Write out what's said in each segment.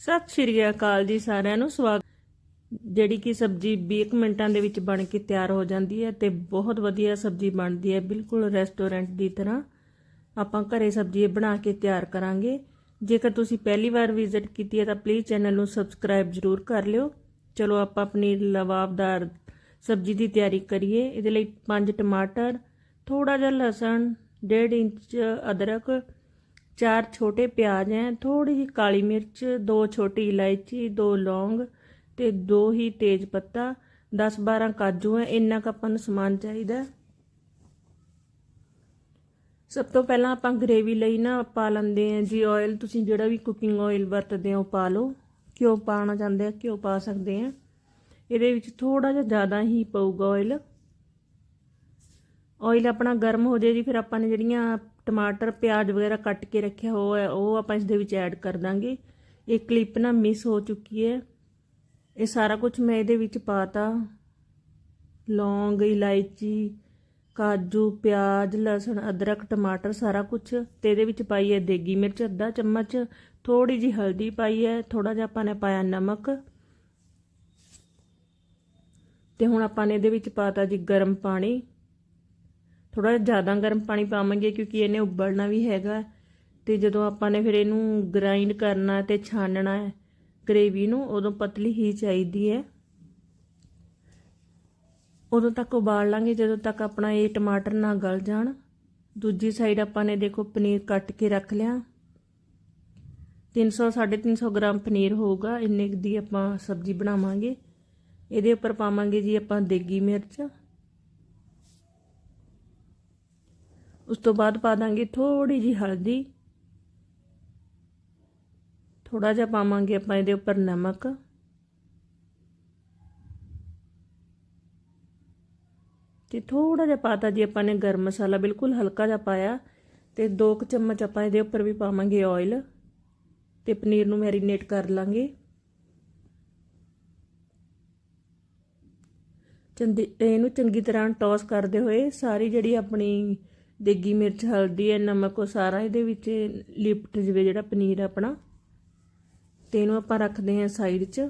ਸਤਿ ਸ਼੍ਰੀ ਅਕਾਲ ਜੀ ਸਾਰਿਆਂ ਨੂੰ। ਸਵਾਗਤ ਜਿਹੜੀ ਕਿ ਸਬਜ਼ੀ 20 ਕੁ ਮਿੰਟਾਂ ਦੇ ਵਿੱਚ ਬਣ ਕੇ ਤਿਆਰ ਹੋ ਜਾਂਦੀ ਹੈ ਤੇ ਬਹੁਤ ਵਧੀਆ ਸਬਜ਼ੀ ਬਣਦੀ ਹੈ। ਬਿਲਕੁਲ ਰੈਸਟੋਰੈਂਟ ਦੀ ਤਰ੍ਹਾਂ ਆਪਾਂ ਘਰੇ ਸਬਜ਼ੀ ਬਣਾ ਕੇ ਤਿਆਰ ਕਰਾਂਗੇ। ਜੇਕਰ ਤੁਸੀਂ ਪਹਿਲੀ ਵਾਰ ਵਿਜ਼ਿਟ ਕੀਤੀ ਹੈ ਤਾਂ ਪਲੀਜ਼ ਚੈਨਲ ਨੂੰ ਸਬਸਕ੍ਰਾਈਬ ਜ਼ਰੂਰ ਕਰ ਲਿਓ। ਚਲੋ ਆਪਾਂ ਆਪਣੀ ਲਵਾਬਦਾਰ ਸਬਜ਼ੀ ਦੀ ਤਿਆਰੀ ਕਰੀਏ। ਇਹਦੇ ਲਈ 5 ਟਮਾਟਰ ਥੋੜਾ ਜਿਹਾ ਲਸਣ 1.5 ਇੰਚ ਅਦਰਕ ਚਾਰ ਛੋਟੇ ਪਿਆਜ਼ ਹੈ ਥੋੜੀ ਜਿਹੀ ਕਾਲੀ ਮਿਰਚ, ਦੋ ਛੋਟੀ ਇਲਾਇਚੀ, ਦੋ ਲੌਂਗ ਤੇ ਦੋ ਹੀ ਤੇਜ ਪੱਤਾ 10 12 ਕਾਜੂ ਹੈ ਇੰਨਾ ਕੁ ਆਪਾਂ ਨੂੰ ਸਮਾਨ ਚਾਹੀਦਾ। ਸਭ ਤੋਂ ਪਹਿਲਾਂ ਆਪਾਂ ਗ੍ਰੇਵੀ ਲਈ ਨਾ ਪਾ ਲੈਂਦੇ ਹਾਂ ਜੀ ਆਇਲ ਤੁਸੀਂ ਜਿਹੜਾ ਵੀ ਕੁਕਿੰਗ ਆਇਲ ਵਰਤਦੇ ਹੋ ਪਾ ਲਓ। ਘਿਓ ਪਾਉਣਾ ਚਾਹੁੰਦੇ ਆ, ਘਿਓ ਪਾ ਸਕਦੇ ਆ। ਇਹਦੇ ਵਿੱਚ ਥੋੜਾ ਜਿਹਾ ਜ਼ਿਆਦਾ ਹੀ ਪਊਗਾ ਆਇਲ ਆਇਲ ਆਪਣਾ ਗਰਮ ਹੋ ਜਾਏ ਜੀ, ਫਿਰ ਆਪਾਂ ਨੇ ਜਿਹੜੀਆਂ ਟਮਾਟਰ, ਪਿਆਜ਼ ਵਗੈਰਾ ਕੱਟ ਕੇ ਰੱਖਿਆ ਹੋਇਆ, ਉਹ ਆਪਾਂ ਇਸ ਦੇ ਵਿੱਚ ਐਡ ਕਰ ਦਾਂਗੇ। ਇਹ ਕਲਿੱਪ ਨਾ ਮਿਸ ਹੋ ਚੁੱਕੀ ਹੈ। ਇਹ ਸਾਰਾ ਕੁਝ ਮੈਂ ਇਹਦੇ ਵਿੱਚ ਪਾਤਾ। ਲੌਂਗ, ਇਲਾਇਚੀ, ਕਾਜੂ, ਪਿਆਜ਼, ਲਸਣ, ਅਦਰਕ, ਟਮਾਟਰ, ਸਾਰਾ ਕੁਝ ਤੇ ਇਹਦੇ ਵਿੱਚ ਪਾਈ ਹੈ ਦੇਗੀ ਮਿਰਚ, ਅੱਧਾ ਚਮਚ ਥੋੜੀ ਜੀ ਹਲਦੀ ਪਾਈ ਹੈ ਥੋੜਾ ਜਿਹਾ ਆਪਾਂ ਨੇ ਪਾਇਆ ਨਮਕ। ਤੇ ਹੁਣ ਆਪਾਂ ਨੇ ਇਹਦੇ ਵਿੱਚ ਪਾਤਾ ਜੀ ਗਰਮ ਪਾਣੀ। ਥੋੜਾ ਜ਼ਿਆਦਾ ਗਰਮ ਪਾਣੀ ਪਾਵਾਂਗੇ ਕਿਉਂਕਿ ਇਹਨੇ ਉਬਲਣਾ ਵੀ ਹੈਗਾ। ਤੇ ਜਦੋਂ ਆਪਾਂ ਨੇ ਫਿਰ ਇਹਨੂੰ ਗ੍ਰਾਈਂਡ ਕਰਨਾ ਤੇ ਛਾਨਣਾ ਹੈ ਗ੍ਰੇਵੀ ਨੂੰ, ਉਦੋਂ ਪਤਲੀ ਹੀ ਚਾਹੀਦੀ ਹੈ। ਉਦੋਂ ਤੱਕ ਉਬਾਲ ਲਾਂਗੇ, ਜਦੋਂ ਤੱਕ ਆਪਣਾ ਇਹ ਟਮਾਟਰ ਨਾ ਗਲ ਜਾਣ। ਦੂਜੀ ਸਾਈਡ ਆਪਾਂ ਨੇ ਦੇਖੋ ਪਨੀਰ ਕੱਟ ਕੇ ਰੱਖ ਲਿਆ। 300 350 ਗ੍ਰਾਮ ਪਨੀਰ ਹੋਊਗਾ, ਇੰਨੇ ਦੀ ਆਪਾਂ ਸਬਜ਼ੀ ਬਣਾਵਾਂਗੇ। ਇਹਦੇ ਉੱਪਰ ਪਾਵਾਂਗੇ ਜੀ ਆਪਾਂ ਦੇਗੀ ਮਿਰਚ। ਉਸ ਤੋਂ ਬਾਅਦ ਪਾ ਦਾਂਗੇ ਥੋੜੀ ਜੀ ਹਲਦੀ। ਥੋੜਾ ਜਿਹਾ ਪਾਵਾਂਗੇ ਆਪਾਂ ਇਹਦੇ ਉੱਪਰ ਨਮਕ। ਤੇ ਥੋੜਾ ਜਿਹਾ ਪਾਤਾ ਜੀ ਆਪਾਂ ਨੇ ਗਰਮ ਮਸਾਲਾ ਬਿਲਕੁਲ ਹਲਕਾ ਜਿਹਾ ਪਾਇਆ ਤੇ 2 ਕੁ ਚਮਚ ਆਪਾਂ ਇਹਦੇ ਉੱਪਰ ਵੀ ਪਾਵਾਂਗੇ ਆਇਲ ਤੇ ਪਨੀਰ ਨੂੰ ਮੈਰੀਨੇਟ ਕਰ ਲਾਂਗੇ। ਚੰਦੀ, ਇਹਨੂੰ ਚੰਗੀ ਤਰ੍ਹਾਂ ਟੌਸ ਕਰਦੇ ਹੋਏ ਸਾਰੀ ਜਿਹੜੀ ਆਪਣੀ ਦੇਗੀ ਮਿਰਚ, ਹਲਦੀ ਹੈ ਨਮਕ, ਉਹ ਸਾਰਾ ਇਹਦੇ ਵਿੱਚ ਲਿਪਟ ਜਵੇ ਜਿਹੜਾ ਪਨੀਰ ਆਪਣਾ। ਤੇ ਇਹਨੂੰ ਆਪਾਂ ਰੱਖਦੇ ਹਾਂ ਸਾਈਡ 'ਚ।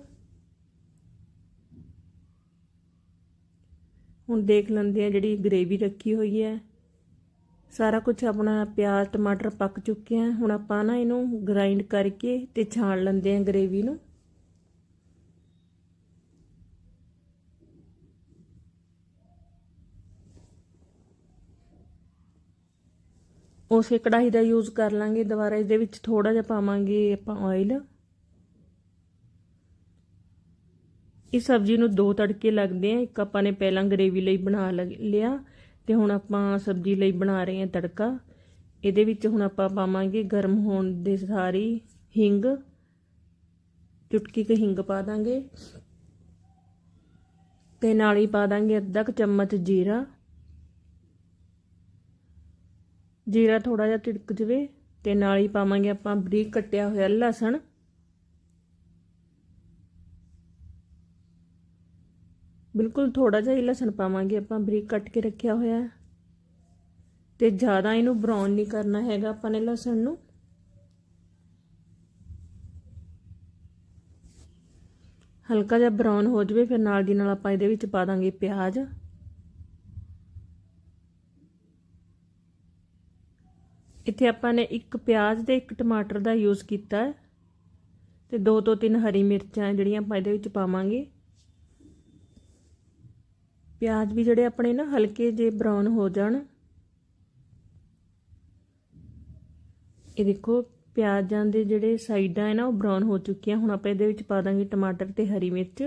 ਹੁਣ ਦੇਖ ਲੈਂਦੇ ਆ ਜਿਹੜੀ ਗ੍ਰੇਵੀ ਰੱਖੀ ਹੋਈ ਹੈ। ਸਾਰਾ ਕੁਝ ਆਪਣਾ ਪਿਆਜ਼, ਟਮਾਟਰ ਪੱਕ ਚੁੱਕੇ ਆ। ਹੁਣ ਆਪਾਂ ਨਾ ਇਹਨੂੰ ਗ੍ਰਾਈਂਡ ਕਰਕੇ ਤੇ ਛਾਣ ਲੈਂਦੇ ਆ ਗ੍ਰੇਵੀ ਨੂੰ। ਉਸੇ ਕੜਾਹੀ ਦਾ ਯੂਜ਼ ਕਰ ਲਾਂਗੇ ਦੁਬਾਰਾ, ਇਹਦੇ ਵਿੱਚ ਥੋੜਾ ਜਿਹਾ ਪਾਵਾਂਗੇ ਆਪਾਂ ਆਇਲ ਇਸ ਸਬਜ਼ੀ ਨੂੰ ਦੋ ਤੜਕੇ ਲੱਗਦੇ ਆ, ਇੱਕ ਆਪਾਂ ਨੇ ਪਹਿਲਾਂ ਗ੍ਰੇਵੀ ਲਈ ਬਣਾ ਲਿਆ ਤੇ ਹੁਣ ਆਪਾਂ ਸਬਜ਼ੀ ਲਈ ਬਣਾ ਰਹੇ ਹਾਂ ਤੜਕਾ। ਇਹਦੇ ਵਿੱਚ ਹੁਣ ਆਪਾਂ ਪਾਵਾਂਗੇ ਗਰਮ ਹੋਣ ਦੇ ਸਾਰੀ ਹਿੰਗ। ਚੁਟਕੀ ਕੁ ਹਿੰਗ ਪਾ ਦਾਂਗੇ। ਤੇ ਨਾਲ ਹੀ ਪਾ ਦਾਂਗੇ ਅੱਧਾ ਕੁ ਚਮਚ ਜੀਰਾ। ਜੀਰਾ ਥੋੜਾ ਜਿਹਾ ਤਿੜਕ ਜਵੇ ਤੇ ਨਾਲ ਹੀ ਪਾਵਾਂਗੇ ਆਪਾਂ ਬਰੀਕ ਕੱਟਿਆ ਹੋਇਆ ਲਸਣ। ਬਿਲਕੁਲ ਥੋੜਾ ਜਿਹਾ ਹੀ ਲਸਣ ਪਾਵਾਂਗੇ ਆਪਾਂ, ਬਰੀਕ ਕੱਟ ਕੇ ਰੱਖਿਆ ਹੋਇਆ ਹੈ। ਤੇ ਜ਼ਿਆਦਾ ਇਹਨੂੰ ਬਰਾਊਨ ਨਹੀਂ ਕਰਨਾ ਹੈਗਾ ਆਪਾਂ ਨੇ ਲਸਣ ਨੂੰ। ਹਲਕਾ ਜਿਹਾ ਬਰਾਊਨ ਹੋ ਜਵੇ, ਫਿਰ ਨਾਲ ਦੀ ਨਾਲ ਆਪਾਂ ਇਹਦੇ ਵਿੱਚ ਪਾ ਦਾਂਗੇ ਪਿਆਜ਼। ਇੱਥੇ ਆਪਾਂ ਨੇ ਇੱਕ ਪਿਆਜ਼ ਤੇ ਇੱਕ ਟਮਾਟਰ ਦਾ ਯੂਜ਼ ਕੀਤਾ ਹੈ ਤੇ ਦੋ ਤੋਂ ਤਿੰਨ ਹਰੀ ਮਿਰਚਾਂ ਜਿਹੜੀਆਂ ਆਪਾਂ ਇਹਦੇ ਵਿੱਚ ਪਾਵਾਂਗੇ। ਪਿਆਜ਼ ਵੀ ਜਿਹੜੇ ਆਪਣੇ ਨਾ ਹਲਕੇ ਜੇ ਬਰਾਊਨ ਹੋ ਜਾਣ। ਇਹ ਦੇਖੋ, ਪਿਆਜ਼ਾਂ ਦੇ ਜਿਹੜੇ ਸਾਈਡਾਂ ਹੈ ਨਾ ਉਹ ਬਰਾਊਨ ਹੋ ਚੁੱਕੀਆਂ। ਹੁਣ ਆਪਾਂ ਇਹਦੇ ਵਿੱਚ ਪਾ ਦਾਂਗੇ ਟਮਾਟਰ ਤੇ ਹਰੀ ਮਿਰਚ।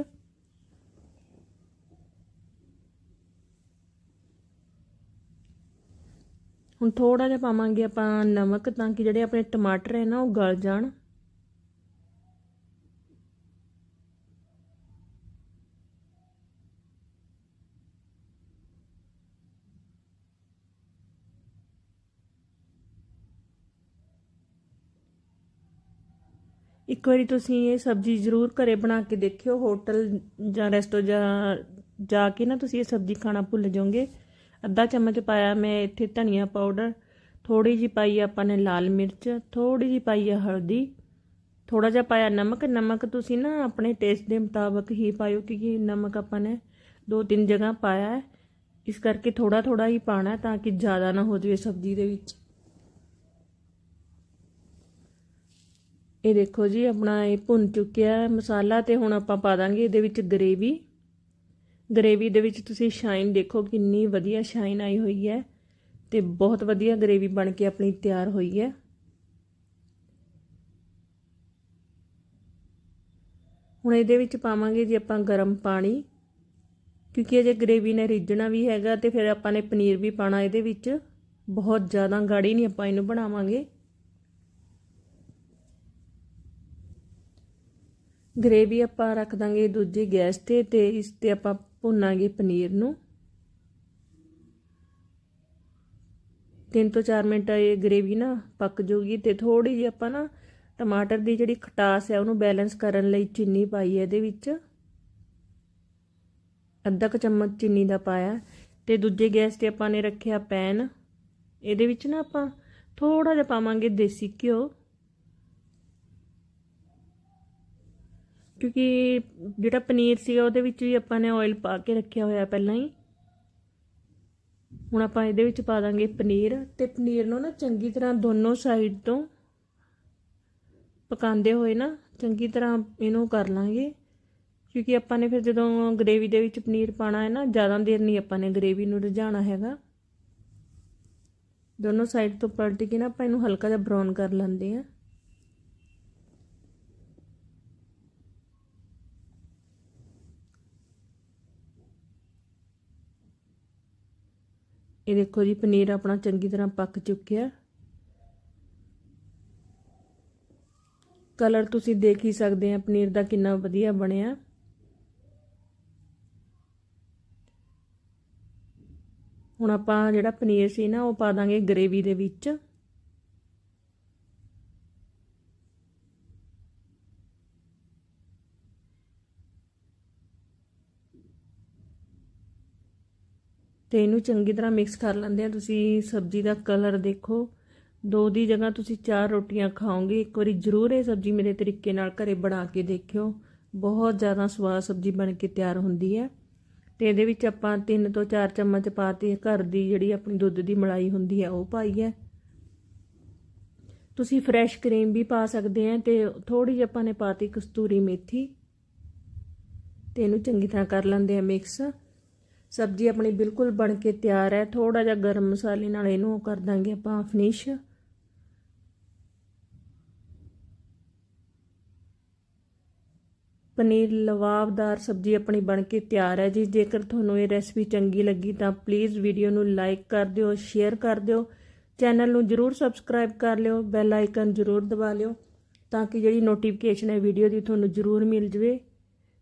ਹੁਣ ਥੋੜਾ ਜਿਹਾ ਪਾਵਾਂਗੇ ਆਪਾਂ ਨਮਕ ਤਾਂ ਕਿ ਜਿਹੜੇ ਆਪਣੇ ਟਮਾਟਰ ਹੈ ਨਾ ਉਹ ਗਲ ਜਾਣ। ਇੱਕ ਵਾਰੀ ਤੁਸੀਂ ਇਹ ਸਬਜ਼ੀ ਜ਼ਰੂਰ ਘਰੇ ਬਣਾ ਕੇ ਦੇਖਿਓ, ਹੋਟਲ ਜਾਂ ਰੈਸਟੋ ਜਾਂ ਜਾ ਕੇ ਨਾ ਤੁਸੀਂ ਇਹ ਸਬਜ਼ੀ ਖਾਣਾ ਭੁੱਲ ਜਾਓਗੇ। ਅੱਧਾ ਚਮਚ ਪਾਇਆ ਮੈਂ ਇੱਥੇ ਧਨੀਆ ਪਾਊਡਰ ਥੋੜੀ ਜੀ ਪਾਈ ਆਪਾਂ ਨੇ ਲਾਲ ਮਿਰਚ ਥੋੜੀ ਜੀ ਪਾਈ ਆ ਹਲਦੀ। ਥੋੜਾ ਜਿਹਾ ਪਾਇਆ ਨਮਕ ਨਮਕ ਤੁਸੀਂ ਨਾ ਆਪਣੇ ਟੇਸਟ ਦੇ ਮੁਤਾਬਕ ਹੀ ਪਾਇਓ ਕਿਉਂਕਿ ਨਮਕ ਆਪਾਂ ਨੇ ਦੋ ਤਿੰਨ ਜਗ੍ਹਾ ਪਾਇਆ ਹੈ। ਇਸ ਕਰਕੇ ਥੋੜਾ ਥੋੜਾ ਹੀ ਪਾਣਾ ਤਾਂ ਕਿ ਜ਼ਿਆਦਾ ਨਾ ਹੋ ਜਾਵੇ ਸਬਜ਼ੀ ਦੇ ਵਿੱਚ। ਇਹ ਦੇਖੋ ਜੀ, ਆਪਣਾ ਇਹ ਭੁੰਨ ਚੁੱਕਿਆ ਮਸਾਲਾ ਤੇ ਹੁਣ ਆਪਾਂ ਪਾ ਦਾਂਗੇ ਇਹਦੇ ਵਿੱਚ ਗਰੇਵੀ ਗਰੇਵੀ ਦੇ ਵਿੱਚ ਤੁਸੀਂ ਸ਼ਾਈਨ ਦੇਖੋ, ਕਿੰਨੀ ਵਧੀਆ ਸ਼ਾਈਨ ਆਈ ਹੋਈ ਹੈ ਤੇ ਬਹੁਤ ਵਧੀਆ ਗਰੇਵੀ ਬਣ ਕੇ ਆਪਣੀ ਤਿਆਰ ਹੋਈ ਹੈ। ਹੁਣ ਇਹਦੇ ਵਿੱਚ ਪਾਵਾਂਗੇ ਜੀ ਆਪਾਂ ਗਰਮ ਪਾਣੀ, ਕਿਉਂਕਿ ਅਜੇ ਗਰੇਵੀ ਨੇ ਰਿੱਝਣਾ ਵੀ ਹੈਗਾ ਤੇ ਫਿਰ ਆਪਾਂ ਨੇ ਪਨੀਰ ਵੀ ਪਾਣਾ ਇਹਦੇ ਵਿੱਚ। ਬਹੁਤ ਜ਼ਿਆਦਾ ਗਾੜੀ ਨਹੀਂ ਆਪਾਂ ਇਹਨੂੰ ਬਣਾਵਾਂਗੇ। ਗਰੇਵੀ ਆਪਾਂ ਰੱਖ ਦਾਂਗੇ ਦੂਜੀ ਗੈਸ ਤੇ ਤੇ ਇਸ ਤੇ ਆਪਾਂ ਭੁੰਨਾਂਗੇ ਪਨੀਰ ਨੂੰ। 3 ਤੋਂ 4 ਮਿੰਟ ਇਹ ਗਰੇਵੀ ਨਾ ਪੱਕ ਜੂਗੀ ਤੇ ਥੋੜੀ ਜਿਹੀ ਆਪਾਂ ਨਾ ਟਮਾਟਰ ਦੀ ਜਿਹੜੀ ਖਟਾਸ ਹੈ ਉਹਨੂੰ ਬੈਲੈਂਸ ਕਰਨ ਲਈ ਚੀਨੀ ਪਾਈ ਹੈ ਇਹਦੇ ਵਿੱਚ। ਅੱਧਾ ਕੁ ਚਮਚ ਚੀਨੀ ਦਾ ਪਾਇਆ ਤੇ ਦੂਜੇ ਗੈਸ ਤੇ ਆਪਾਂ ਨੇ ਰੱਖਿਆ ਪੈਨ। ਇਹਦੇ ਵਿੱਚ ਨਾ ਆਪਾਂ ਥੋੜਾ ਜਿਹਾ ਪਾਵਾਂਗੇ ਦੇਸੀ ਘਿਓ। ਕਿਉਂਕਿ ਜਿਹੜਾ ਪਨੀਰ ਸੀਗਾ ਉਹਦੇ ਵਿੱਚ ਵੀ ਆਪਾਂ ਨੇ ਆਇਲ ਪਾ ਕੇ ਰੱਖਿਆ ਹੋਇਆ ਪਹਿਲਾਂ ਹੀ। ਹੁਣ ਆਪਾਂ ਇਹਦੇ ਵਿੱਚ ਪਾ ਦਾਂਗੇ ਪਨੀਰ ਤੇ ਪਨੀਰ ਨੂੰ ਨਾ ਚੰਗੀ ਤਰ੍ਹਾਂ ਦੋਨੋਂ ਸਾਈਡ ਤੋਂ ਪਕਾਉਂਦੇ ਹੋਏ ਨਾ ਚੰਗੀ ਤਰ੍ਹਾਂ ਇਹਨੂੰ ਕਰ ਲਾਂਗੇ। ਕਿਉਂਕਿ ਆਪਾਂ ਨੇ ਫਿਰ ਜਦੋਂ ਗਰੇਵੀ ਦੇ ਵਿੱਚ ਪਨੀਰ ਪਾਣਾ ਹੈ ਨਾ, ਜ਼ਿਆਦਾ ਦੇਰ ਨਹੀਂ ਆਪਾਂ ਨੇ ਗਰੇਵੀ ਨੂੰ ਰਝਾਣਾ ਹੈਗਾ। ਦੋਨੋਂ ਸਾਈਡ ਤੋਂ ਪਲਟ ਕੇ ਨਾ ਆਪਾਂ ਇਹਨੂੰ ਹਲਕਾ ਜਿਹਾ ਬਰਾਊਨ ਕਰ ਲੈਂਦੇ ਆ ਇਹ ਦੇਖੋ ਜੀ, ਪਨੀਰ ਆਪਣਾ ਚੰਗੀ ਤਰ੍ਹਾਂ ਪੱਕ ਚੁੱਕਿਆ। ਕਲਰ ਤੁਸੀਂ ਦੇਖ ਹੀ ਸਕਦੇ ਆ, ਪਨੀਰ ਦਾ ਕਿੰਨਾ ਵਧੀਆ ਬਣਿਆ। ਹੁਣ ਆਪਾਂ ਜਿਹੜਾ ਪਨੀਰ ਸੀ ਨਾ, ਉਹ ਪਾ ਦਾਂਗੇ ਗਰੇਵੀ ਦੇ ਵਿੱਚ। ਤੇ ਇਹਨੂੰ ਚੰਗੀ ਤਰ੍ਹਾਂ ਮਿਕਸ ਕਰ ਲੈਂਦੇ ਆ। ਤੁਸੀਂ ਸਬਜ਼ੀ ਦਾ ਕਲਰ ਦੇਖੋ। ਦੋ ਦੀ ਜਗ੍ਹਾ ਤੁਸੀਂ ਚਾਰ ਰੋਟੀਆਂ ਖਾਓਗੇ। ਇੱਕ ਵਾਰੀ ਜ਼ਰੂਰ ਇਹ ਸਬਜ਼ੀ ਮੇਰੇ ਤਰੀਕੇ ਨਾਲ ਘਰੇ ਬਣਾ ਕੇ ਦੇਖਿਓ। ਬਹੁਤ ਜ਼ਿਆਦਾ ਸਵਾਦ ਸਬਜ਼ੀ ਬਣ ਕੇ ਤਿਆਰ ਹੁੰਦੀ ਹੈ। ਤੇ ਇਹਦੇ ਵਿੱਚ ਆਪਾਂ 3 ਤੋਂ 4 ਚਮਚ ਪਾਤੀ ਘਰ ਦੀ ਜਿਹੜੀ ਆਪਣੀ ਦੁੱਧ ਦੀ ਮਲਾਈ ਹੁੰਦੀ ਹੈ, ਉਹ ਪਾਈ ਹੈ। ਤੁਸੀਂ ਫਰੈਸ਼ ਕਰੀਮ ਵੀ ਪਾ ਸਕਦੇ ਆ ਤੇ ਥੋੜੀ ਜਿਹੀ ਆਪਾਂ ਨੇ ਪਾਤੀ ਕਸਤੂਰੀ ਮੇਥੀ। ਤੇ ਇਹਨੂੰ ਚੰਗੀ ਤਰ੍ਹਾਂ ਕਰ ਲੈਂਦੇ ਆ ਮਿਕਸ ਸਬਜ਼ੀ ਆਪਣੀ ਬਿਲਕੁਲ ਬਣ ਕੇ ਤਿਆਰ ਹੈ। ਥੋੜਾ ਜਿਹਾ ਗਰਮ ਮਸਾਲੇ ਨਾਲ ਇਹਨੂੰ ਕਰ ਦਾਂਗੇ ਆਪਾਂ ਫਿਨਿਸ਼। ਪਨੀਰ ਲਵਾਬਦਾਰ ਸਬਜ਼ੀ ਆਪਣੀ ਬਣ ਕੇ ਤਿਆਰ ਹੈ ਜੀ। ਜੇਕਰ ਤੁਹਾਨੂੰ ਇਹ ਰੈਸਪੀ ਚੰਗੀ ਲੱਗੀ ਤਾਂ ਪਲੀਜ਼ ਵੀਡੀਓ ਨੂੰ ਲਾਈਕ ਕਰ ਦਿਓ, ਸ਼ੇਅਰ ਕਰ ਦਿਓ। ਚੈਨਲ ਨੂੰ ਜਰੂਰ ਸਬਸਕ੍ਰਾਈਬ ਕਰ ਲਿਓ, ਬੈਲ ਆਈਕਨ ਜਰੂਰ ਦਬਾ ਲਿਓ ਤਾਂ ਕਿ ਜਿਹੜੀ ਨੋਟੀਫਿਕੇਸ਼ਨ ਹੈ ਵੀਡੀਓ ਦੀ ਤੁਹਾਨੂੰ ਜਰੂਰ ਮਿਲ ਜਵੇ।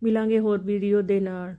ਮਿਲਾਂਗੇ ਹੋਰ ਵੀਡੀਓ ਦੇ ਨਾਲ।